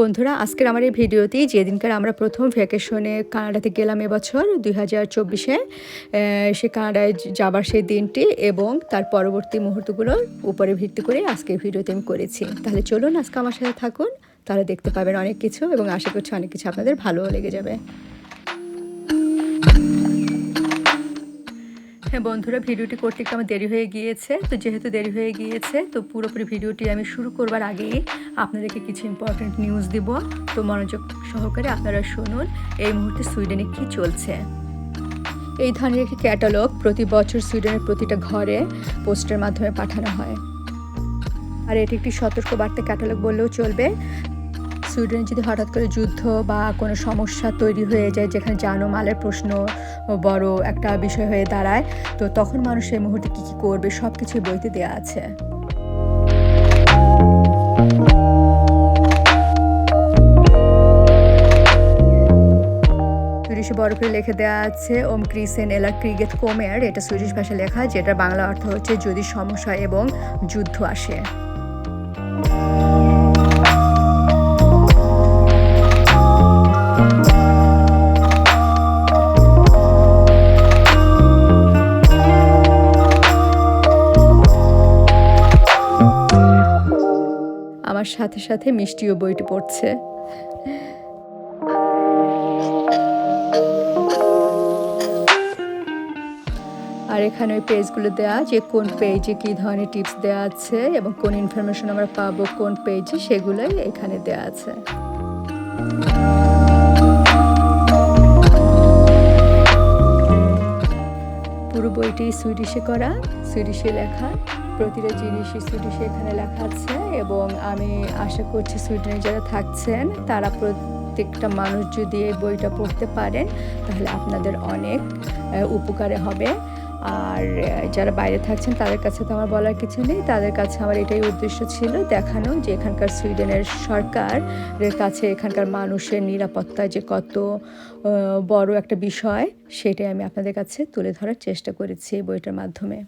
বন্ধুরা, আজকের আমার এই ভিডিওতেই যেদিনকার আমরা প্রথম ভ্যাকেশনে কানাডাতে গেলাম এবছর, দুই হাজার চব্বিশে সে কানাডায় যাবার সেই দিনটি এবং তার পরবর্তী মুহূর্তগুলোর উপরে ভিত্তি করে আজকের ভিডিওতে আমি করেছি। তাহলে চলুন, আজকে আমার সাথে থাকুন, তাহলে দেখতে পাবেন অনেক কিছু এবং আশা করছি অনেক কিছু আপনাদের ভালোও লেগে যাবে। হ্যাঁ বন্ধুরা, ভিডিওটি করতে একটু আমার দেরি হয়ে গিয়েছে। তো যেহেতু দেরি হয়ে গিয়েছে, তো পুরোপুরি ভিডিওটি আমি শুরু করবার আগেই আপনাদেরকে কিছু ইম্পর্টেন্ট নিউজ দিব। তো মনোযোগ সহকারে আপনারা শুনুন, এই মুহূর্তে সুইডেনে কি চলছে? এই ধরনের একটি ক্যাটালগ প্রতি বছর সুইডেনের প্রতিটা ঘরে পোস্টের মাধ্যমে পাঠানো হয়। আর এটি একটি সতর্ক বার্তা ক্যাটালগ বললেও চলবে। সুইডেনে যদি হঠাৎ করে যুদ্ধ বা কোনো সমস্যা তৈরি হয়ে যায়, যেখানে জানমালের প্রশ্ন বড় একটা বিষয় হয়ে দাঁড়ায়, তো তখন মানুষ এই মুহূর্তে কী কী করবে সব কিছুই বইতে দেওয়া আছে। সুইডিশে বড় করে লিখে দেওয়া আছে, ওম ক্রিসেন এলা ক্রিগেট কোমের এটা সুইডিশ ভাষায় লেখা যেটা বাংলা অর্থ হচ্ছে যদি সমস্যা এবং যুদ্ধ আসে। আমার সাথে সাথে মিষ্টিও বইটি পড়ছে। আর এখানে ওই পেজগুলো দেওয়া যে কোন পেজে কী ধরনের টিপস দেওয়া আছে এবং কোন ইনফরমেশন আমরা পাবো কোন পেজে সেগুলোই এখানে দেওয়া আছে। পুরো বইটি সুইডিশে করা সুইডিশে লেখা। প্রতিটা জিনিসই সুইডিশে এখানে লেখা আছে এবং আমি আশা করছি সুইডেনে যারা থাকছেন, তারা প্রত্যেকটা মানুষ যদি এই বইটা পড়তে পারেন, তাহলে আপনাদের অনেক উপকারে হবে। আর যারা বাইরে থাকছেন, তাদের কাছে তো আমার বলার কিছু নেই। তাদের কাছে আমার এটাই উদ্দেশ্য ছিল দেখানো যে এখানকার সুইডেনের সরকারের কাছে এখানকার মানুষের নিরাপত্তা যে কত বড় একটা বিষয়, সেটাই আমি আপনাদের কাছে তুলে ধরার চেষ্টা করেছি এই বইটার মাধ্যমে।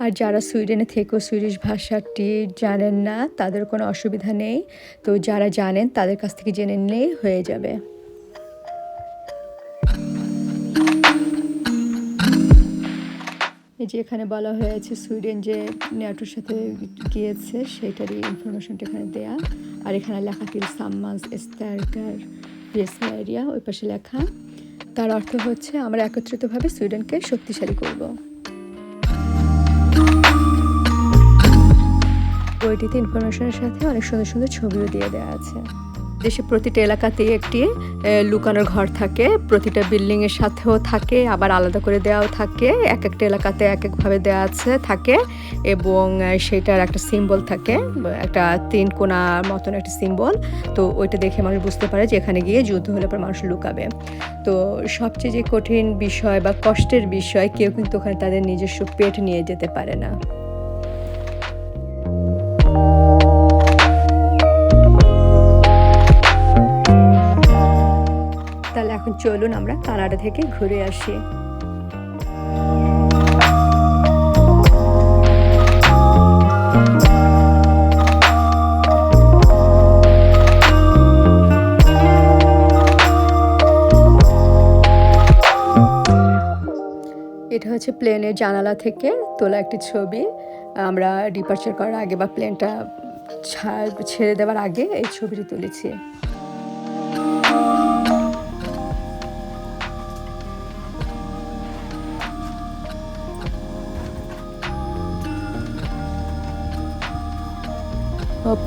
আর যারা সুইডেনে থেকেও সুইডিশ ভাষাটি জানেন না, তাদের কোনো অসুবিধা নেই। তো যারা জানেন, তাদের কাছ থেকে জেনে নিলেই হয়ে যাবে। এই যে এখানে বলা হয়েছে, সুইডেন যে ন্যাটোর সাথে গিয়েছে, সেইটারই ইনফরমেশনটা এখানে দেয়া। আর এখানে লেখা তিল সাম্মাস স্টার্কার এরিয়া ওই পাশে লেখা। তার অর্থ হচ্ছে, আমরা একত্রিতভাবে সুইডেনকে শক্তিশালী করব। বইটিতে ইনফরমেশনের সাথে অনেক সুন্দর সুন্দর ছবিও দিয়ে দেওয়া আছে। দেশে প্রতিটা এলাকাতেই একটি লুকানোর ঘর থাকে, প্রতিটা বিল্ডিংয়ের সাথেও থাকে, আবার আলাদা করে দেওয়াও থাকে এক একটা এলাকাতে এক একভাবে দেওয়া আছে, থাকে, এবং সেটার একটা সিম্বল থাকে একটা তিন কোনার মতন একটা সিম্বল তো ওইটা দেখে মানুষ বুঝতে পারে যে এখানে গিয়ে যুদ্ধ হলে পর মানুষ লুকাবে। তো সবচেয়ে যে কঠিন বিষয় বা কষ্টের বিষয়, কেউ কিন্তু ওখানে তাদের নিজস্ব পেট নিয়ে যেতে পারে না। তাহলে এখন চলুন আমরা কানাডা থেকে ঘুরে আসি। এটা হচ্ছে প্লেনের জানালা থেকে তোলা একটি ছবি। আমরা ডিপার্চার করার আগে বা প্লেনটা ছেড়ে দেওয়ার আগে এই ছবিটি তুলেছি।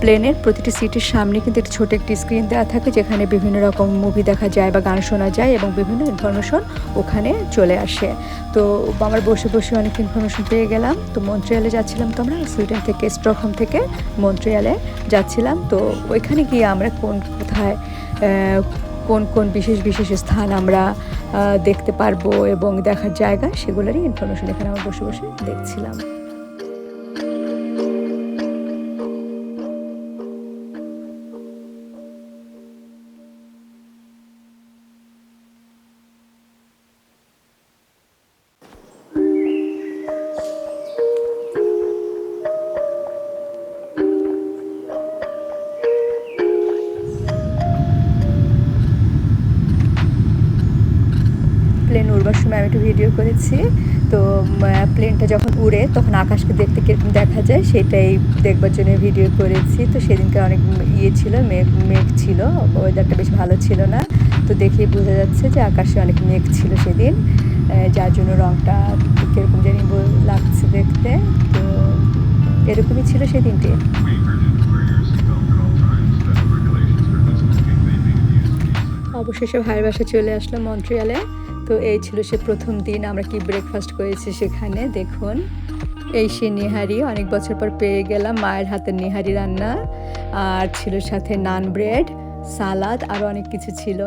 প্লেনের প্রতিটি সিটের সামনে কিন্তু একটি ছোটো একটি স্ক্রিন দেওয়া থাকে যেখানে বিভিন্ন রকম মুভি দেখা যায় বা গান শোনা যায় এবং বিভিন্ন ইনফরমেশন ওখানে চলে আসে। তো আমার বসে বসে অনেক ইনফরমেশন পেয়ে গেলাম। তো মন্ট্রিয়ালে যাচ্ছিলাম তো আমরা, সুইডেন থেকে, স্টকহোম থেকে মন্ট্রিয়ালে যাচ্ছিলাম। তো ওইখানে গিয়ে আমরা কোন কোথায় কোন কোন বিশেষ বিশেষ স্থান আমরা দেখতে পারব এবং দেখার জায়গা সেগুলোরই ইনফরমেশন এখানে আমরা বসে বসে দেখছিলাম। করেছি। তো প্লেনটা যখন উড়ে তখন আকাশকে দেখতে কীরকম দেখা যায় সেটাই দেখবার জন্য ভিডিও করেছি। তো সেদিনকে অনেক ইয়ে ছিল, মেঘ মেঘ ছিল ওয়েদারটা বেশ ভালো ছিল না। তো দেখেই বোঝা যাচ্ছে যে আকাশে অনেক মেঘ ছিল সেদিন। যার জন্য রঙটা কীরকম জানি লাগছে দেখতে। তো, এরকমই ছিল সেদিনটি. অবশেষে ভাইয়ের বাসা চলে আসলাম মন্ট্রিয়ালে। তো এই ছিল সে প্রথম দিন, আমরা কি ব্রেকফাস্ট করেছি সেখানে, দেখুন। এই সে নিহারি, অনেক বছর পর পেয়ে গেলাম মায়ের হাতের নিহারি রান্না। আর ছিল সাথে নান ব্রেড, সালাদ আরও অনেক কিছু ছিল।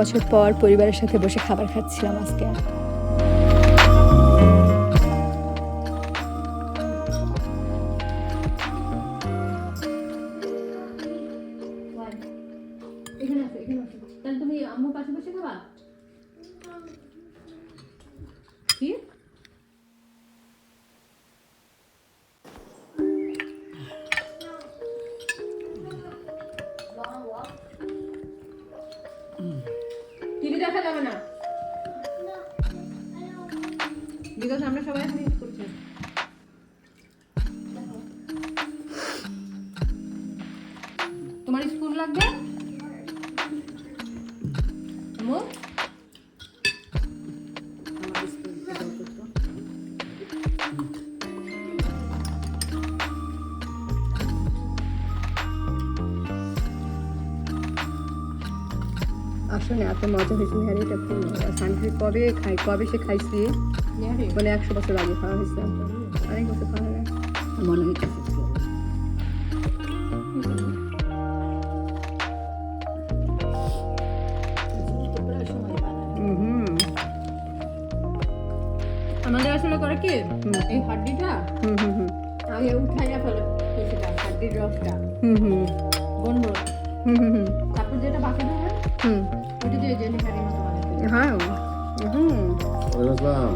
বছর পর পরিবারের সাথে বসে খাবার খাচ্ছিলাম আজকে। টিভি দেখা যাবে না বিকজ আমরা সবাই আসলে এত মজা হয়েছে নিহারিটা খুব সানফি কবে খাই কবে সে খাইছি? নেহারি? মানে একশো বছর আগে খাওয়া হয়েছে অনেক বছর খাওয়া হয়। মনে হুম আমাদের আসলে করে কি? এই হাড্ডিটা? হুম হুম হুম আগে উঠাইয়া ফেলে কিছুটা হাড্ডির রসটা। হুম হুম হুম হুম হুম তারপর যেটা বাকি থাকে হুম। ওইটা দিয়ে যে হ্যাঁ। হুম। ওয়ালাইকুম আসসালাম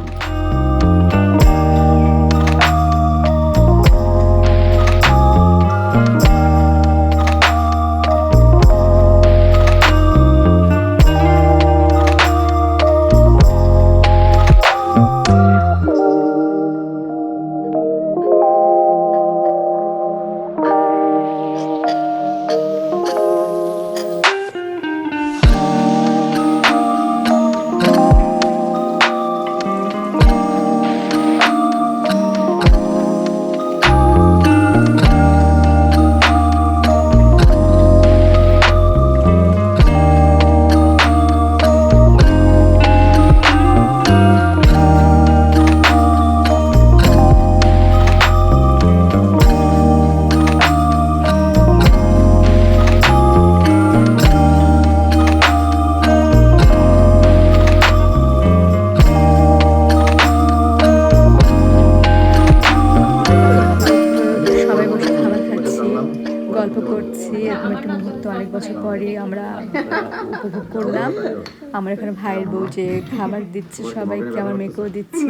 বউ যে খাবার দিচ্ছে সবাইকে, আমার মেয়েকেও দিচ্ছে।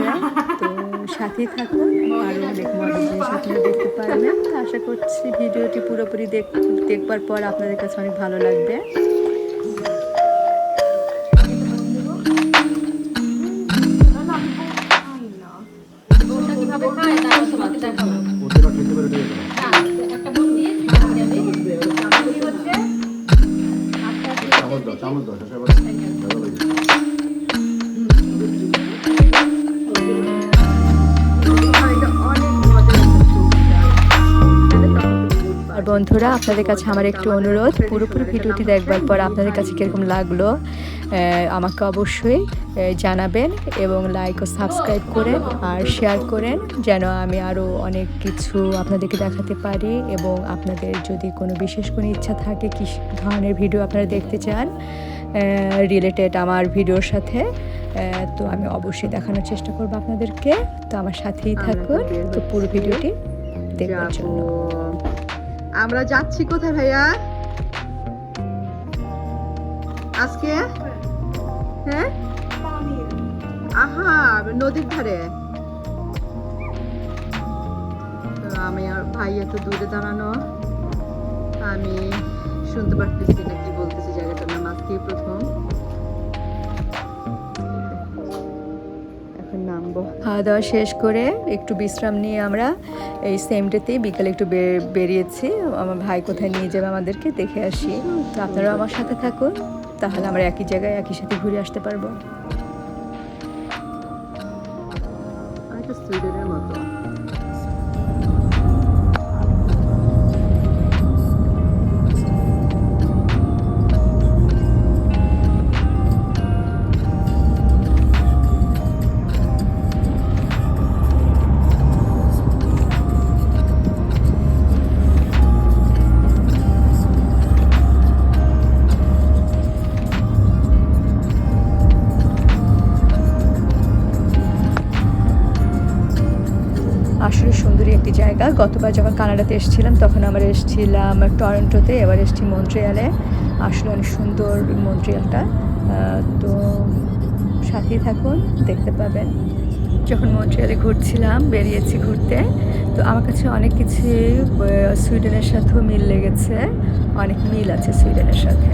তো সাথেই থাকুন আরও অনেক মজার আপনারা দেখতে পারবেন। আশা করছি ভিডিওটি পুরোপুরি দেখ, দেখবার পর আপনাদের কাছে অনেক ভালো লাগবে। বন্ধুরা, আপনাদের কাছে আমার একটু অনুরোধ, পুরোপুরি ভিডিওটি দেখবার পর আপনাদের কাছে কীরকম লাগল আমাকে অবশ্যই জানাবেন এবং লাইক ও সাবস্ক্রাইব করেন আর শেয়ার করেন, যেন আমি আরও অনেক কিছু আপনাদেরকে দেখাতে পারি এবং আপনাদের যদি কোনো বিশেষ কোনো ইচ্ছা থাকে, কী ধরনের ভিডিও আপনারা দেখতে চান রিলেটেড আমার ভিডিওর সাথে তো আমি অবশ্যই দেখানোর চেষ্টা করব আপনাদেরকে। তো আমার সাথেই থাকুন, তো পুরো ভিডিওটি দেখবার জন্য। আমরা যাচ্ছি কোথায় ভাইয়া? আজকে? হ্যাঁ? আহা, নদীর ধারে। তো আমি আর ভাই এত দূরে দাঁড়ানো। আমি শুনতে পারতেছি না নামবো খাওয়া দাওয়া শেষ করে একটু বিশ্রাম নিয়ে আমরা এই সেমটাতেই বিকালে একটু বেরিয়েছি। আমার ভাই কোথায় নিয়ে যাবে আমাদেরকে দেখে আসি। তো আপনারাও আমার সাথে থাকুন। তাহলে আমরা একই জায়গায় একই সাথে ঘুরে আসতে পারব। গতবার যখন কানাডাতে এসেছিলাম, তখন আমরা এসেছিলাম টরন্টোতে, এবার এসেছি মন্ট্রিয়ালে। আসলে অনেক সুন্দর মন্ট্রিয়ালটা। তো সাথেই থাকুন, দেখতে পাবেন। যখন মন্ট্রিয়ালে ঘুরছিলাম, বেরিয়েছি ঘুরতে, তো আমার কাছে অনেক কিছু সুইডেনের সাথেও মিল লেগেছে। অনেক মিল আছে সুইডেনের সাথে।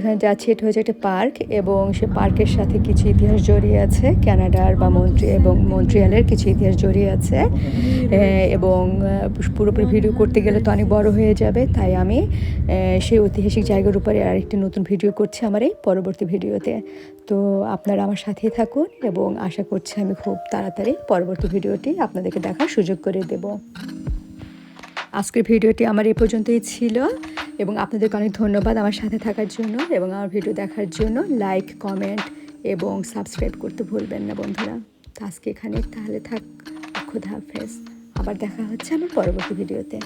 যেখানে যাচ্ছি এটা হচ্ছে একটা পার্ক এবং সে পার্কের সাথে কিছু ইতিহাস জড়িয়ে আছে, কানাডার বা মন্ট্রি এবং মন্ট্রিয়ালের কিছু ইতিহাস জড়িয়ে আছে। এবং পুরোপুরি ভিডিও করতে গেলে তো অনেক বড় হয়ে যাবে, তাই আমি সেই ঐতিহাসিক জায়গার উপরে আরেকটি নতুন ভিডিও করছি আমার এই পরবর্তী ভিডিওতে। তো আপনারা আমার সাথেই থাকুন এবং আশা করছি আমি খুব তাড়াতাড়ি পরবর্তী ভিডিওটি আপনাদেরকে দেখার সুযোগ করে দেবো। আজকের ভিডিওটি আমার এ পর্যন্তই ছিল এবং আপনাদেরকে অনেক ধন্যবাদ আমার সাথে থাকার জন্য এবং আমার ভিডিও দেখার জন্য লাইক, কমেন্ট এবং সাবস্ক্রাইব করতে ভুলবেন না বন্ধুরা। তো আজকে এখানে তাহলে থাক, খুদা হাফেজ। আবার দেখা হচ্ছে আমার পরবর্তী ভিডিওতে।